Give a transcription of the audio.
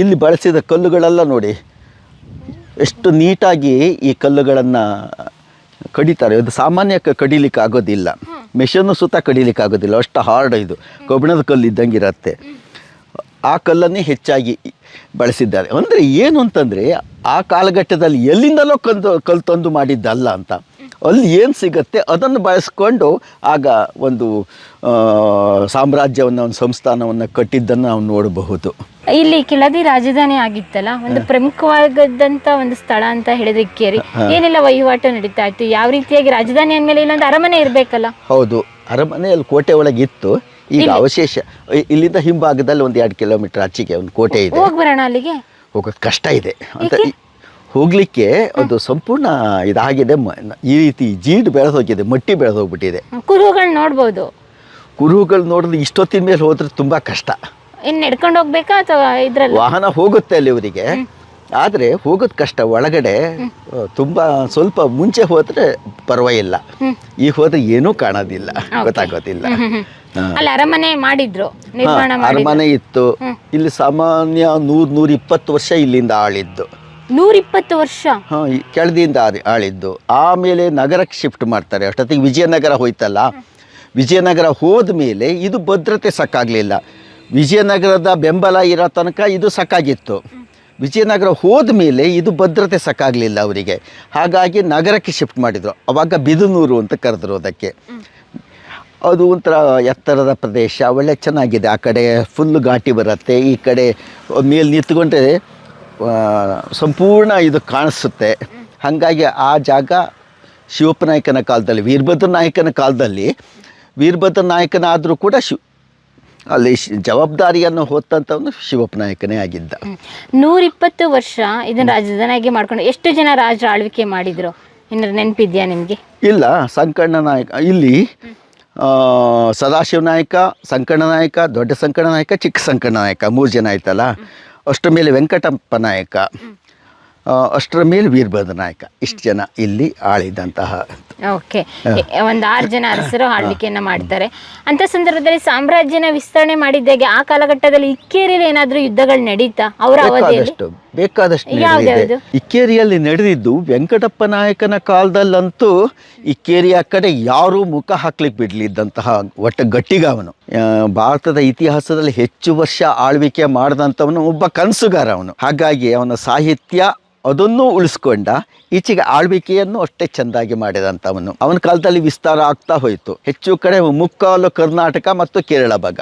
ಇಲ್ಲಿ ಬಳಸಿದ ಕಲ್ಲುಗಳೆಲ್ಲ ನೋಡಿ, ಎಷ್ಟು ನೀಟಾಗಿ ಈ ಕಲ್ಲುಗಳನ್ನು ಕಡಿತಾರೆ. ಇದು ಸಾಮಾನ್ಯ ಕಡಿಲಿಕ್ಕೆ ಆಗೋದಿಲ್ಲ. ಮೆಷನ್ನು ಸುತ್ತ ಕಡಿಲಿಕ್ಕೆ ಆಗೋದಿಲ್ಲ. ಅಷ್ಟು ಹಾರ್ಡ್ ಇದು. ಕಬ್ಬಿಣದ ಕಲ್ಲು ಇದ್ದಂಗೆ ಇರುತ್ತೆ ಆ ಕಲ್ಲನ್ನೇ ಹೆಚ್ಚಾಗಿ ಬಳಸಿದ್ದಾರೆ. ಅಂದರೆ ಏನು ಅಂತಂದರೆ, ಆ ಕಾಲಘಟ್ಟದಲ್ಲಿ ಎಲ್ಲಿಂದಲೋ ಕಂದು, ಕಲ್ಲು ತಂದು ಮಾಡಿದ್ದಲ್ಲ ಅಂತ. ಅಲ್ಲಿ ಏನು ಸಿಗತ್ತೆ, ಅದನ್ನು ಬಳಸ್ಕೊಂಡು ಆಗ ಒಂದು ಸಾಮ್ರಾಜ್ಯವನ್ನು, ಒಂದು ಸಂಸ್ಥಾನವನ್ನು ಕಟ್ಟಿದ್ದನ್ನು ನಾವು ನೋಡಬಹುದು. ಇಲ್ಲಿ ಕೆಳದಿ ರಾಜಧಾನಿ ಆಗಿತ್ತಲ್ಲ ಒಂದು ಪ್ರಮುಖವಾದಂತ ಒಂದು ಸ್ಥಳ ಅಂತ ಹೇಳಿದ್ರೆ ಕೇರಿ ಏನೆಲ್ಲ ವಹಿವಾಟು ನಡೀತಾ ಇತ್ತು. ಯಾವ ರೀತಿಯಾಗಿ ರಾಜಧಾನಿ ಅಂದ್ಮೇಲೆ ಇಲ್ಲೊಂದು ಅರಮನೆ ಇರಬೇಕಲ್ಲ? ಹೌದು ಅರಮನೆ ಅಲ್ಲಿ ಕೋಟೆ ಒಳಗೆ ಇತ್ತು. ಈಗ ಅವಶೇಷ ಇಲ್ಲಿಂದ ಹಿಂಭಾಗದಲ್ಲಿ ಒಂದು ಎರಡು ಕಿಲೋಮೀಟರ್ ಆಚೆಗೆ ಒಂದು ಕೋಟೆ ಇದೆ. ಹೋಗ್ ಬರೋಣ ಅಲ್ಲಿಗೆ? ಹೋಗೋದು ಕಷ್ಟ ಇದೆ. ಅಂತ ಹೋಗ್ಲಿಕ್ಕೆ ಅದು ಸಂಪೂರ್ಣ ಇದಾಗಿದೆ. ಈ ರೀತಿ ಜೀಡ್ ಬೆಳೆದೋಗಿದೆ ಮಟ್ಟಿ ಬೆಳೆದೋಗ್ಬಿಟ್ಟಿದೆ ಕುರುಹುಗಳು ನೋಡ್ಬೋದು. ಕುರುಹುಗಳು ನೋಡಿದ್ರೆ ಇಷ್ಟೊತ್ತಿನ ಮೇಲೆ ಹೋದ್ರೆ ತುಂಬಾ ಕಷ್ಟ. ಇನ್ ನಡ್ಕೊಂಡು ಹೋಗ್ಬೇಕಾ ಅಥವಾ ಇದ್ರಲ್ಲಿ? ವಾಹನ ಹೋಗುತ್ತೆ ಅಲ್ಲಿ ಇವರಿಗೆ. ಆದರೆ ಹೋಗೋದು ಕಷ್ಟ ಒಳಗಡೆ ತುಂಬಾ ಸ್ವಲ್ಪ ಮುಂಚೆ ಹೋದರೆ ಪರವಾಗಿಲ್ಲ. ಈ ಹೋದ್ರೆ ಏನೂ ಕಾಣೋದಿಲ್ಲ. ಗೊತ್ತಾಗೋದಿಲ್ಲ. ಅಲ್ಲಿ ಅರಮನೆ ಮಾಡಿದ್ರು ಅರಮನೆ ಇತ್ತು. ಇಲ್ಲಿ ಸಾಮಾನ್ಯ ನೂರ್ ನೂರ ಇಪ್ಪತ್ತು ವರ್ಷ ಇಲ್ಲಿಂದ ಆಳಿದ್ದು. ನೂರಿಪ್ಪತ್ತು ವರ್ಷ? ಕೆಳದಿಂದ ಆಳಿದ್ದು. ಆಮೇಲೆ ನಗರಕ್ಕೆ ಶಿಫ್ಟ್ ಮಾಡ್ತಾರೆ. ಅಷ್ಟೊತ್ತಿಗೆ ವಿಜಯನಗರ ಹೋಯ್ತಲ್ಲ? ವಿಜಯನಗರ ಹೋದ ಮೇಲೆ ಇದು ಭದ್ರತೆ ಸಾಕಾಗಲಿಲ್ಲ. ವಿಜಯನಗರದ ಬೆಂಬಲ ಇರೋ ತನಕ ಇದು ಸಾಕಾಗಿತ್ತು ವಿಜಯನಗರ ಹೋದ ಮೇಲೆ ಇದು ಭದ್ರತೆ ಸಾಕಾಗಲಿಲ್ಲ ಅವರಿಗೆ. ಹಾಗಾಗಿ ನಗರಕ್ಕೆ ಶಿಫ್ಟ್ ಮಾಡಿದರು. ಅವಾಗ ಬಿದುನೂರು ಅಂತ ಕರೆದ್ರು ಅದಕ್ಕೆ. ಅದು ಒಂಥರ ಎತ್ತರದ ಪ್ರದೇಶ, ಒಳ್ಳೆ ಚೆನ್ನಾಗಿದೆ. ಆ ಕಡೆ ಫುಲ್ ಘಾಟಿ ಬರುತ್ತೆ, ಈ ಕಡೆ ಮೇಲೆ ನಿಂತ್ಕೊಂಡ್ರೆ ಸಂಪೂರ್ಣ ಇದು ಕಾಣಿಸುತ್ತೆ. ಹಾಗಾಗಿ ಆ ಜಾಗ ಶಿವಪ್ಪ ನಾಯಕನ ಕಾಲದಲ್ಲಿ ವೀರಭದ್ರ ನಾಯಕನ ಕಾಲದಲ್ಲಿ ವೀರಭದ್ರ ನಾಯಕನಾದರೂ ಕೂಡ ಶಿವ್ ಅಲ್ಲಿ ಜವಾಬ್ದಾರಿಯನ್ನು ಹೊತ್ತಂತವನು ಶಿವಪ್ಪ ನಾಯಕನೇ ಆಗಿದ್ದ. ನೂರಿಪ್ಪತ್ತು ವರ್ಷ ಇದನ್ನ ರಾಜಧಾನಿಯಾಗಿ ಮಾಡ್ಕೊಂಡು ಎಷ್ಟು ಜನ ರಾಜರ ಆಳ್ವಿಕೆ ಮಾಡಿದ್ರು? ಏನಾದ್ರು ನೆನಪಿದ್ಯಾ ನಿಮಗೆ? ಇಲ್ಲ ಸಂಕಣ್ಣ ನಾಯಕ ಇಲ್ಲಿ ಸದಾಶಿವ ನಾಯಕ ಸಂಕಣ್ಣ ನಾಯಕ ದೊಡ್ಡ ಸಂಕಣ್ಣ ನಾಯಕ ಚಿಕ್ಕ ಸಂಕಣ್ಣ ನಾಯಕ ಮೂರು ಜನ ಆಯ್ತಲ್ಲ? ಅಷ್ಟರ ಮೇಲೆ ವೆಂಕಟಪ್ಪ ನಾಯಕ. ಅಷ್ಟರ ಮೇಲೆ ವೀರಭದ್ರ ನಾಯಕ ಇಷ್ಟು ಜನ ಇಲ್ಲಿ ಆಳಿದಂತಹ ಓಕೆ. ಒಂದು ಆರು ಜನ ಅರಸರು ಆಳ್ವಿಕೆಯನ್ನ ಮಾಡ್ತಾರೆ. ಅಂತ ಸಂದರ್ಭದಲ್ಲಿ ಸಾಮ್ರಾಜ್ಯನ ವಿಸ್ತರಣೆ ಮಾಡಿದ್ದಾಗೆ ಆ ಕಾಲಘಟ್ಟದಲ್ಲಿ ಇಕ್ಕೇರಿಯಲ್ಲಿ ಏನಾದರೂ ಯುದ್ಧಗಳು ನಡೀತಾ? ಅವರ ಅವಧಿಯಲ್ಲಿ? ಬೇಕಾದಷ್ಟು? ನಡೆದಿದೆ. ಇಕ್ಕೇರಿಯಲ್ಲಿ ನಡೆದಿದ್ದು ವೆಂಕಟಪ್ಪ ನಾಯಕನ ಕಾಲದಲ್ಲಂತೂ ಇಕ್ಕೇರಿಯ ಕಡೆ ಯಾರೂ ಮುಖ ಹಾಕ್ಲಿಕ್ಕೆ ಬಿಡ್ಲಿದ್ದಂತಹ ಒಟ್ಟ ಗಟ್ಟಿಗವನು ಭಾರತದ ಇತಿಹಾಸದಲ್ಲಿ ಹೆಚ್ಚು ವರ್ಷ ಆಳ್ವಿಕೆ ಮಾಡಿದಂಥವನು ಒಬ್ಬ ಕನಸುಗಾರ ಅವನು. ಹಾಗಾಗಿ ಅವನ ಸಾಹಿತ್ಯ ಅದನ್ನೂ ಉಳಿಸ್ಕೊಂಡ ಈಚೆಗೆ ಆಳ್ವಿಕೆಯನ್ನು ಅಷ್ಟೇ ಚೆಂದಾಗಿ ಮಾಡಿದಂಥವನು. ಅವನ ಕಾಲದಲ್ಲಿ ವಿಸ್ತಾರ ಆಗ್ತಾ ಹೋಯಿತು. ಹೆಚ್ಚು ಕಡೆ ಮುಕ್ಕಾಲು ಕರ್ನಾಟಕ ಮತ್ತು ಕೇರಳ ಭಾಗ.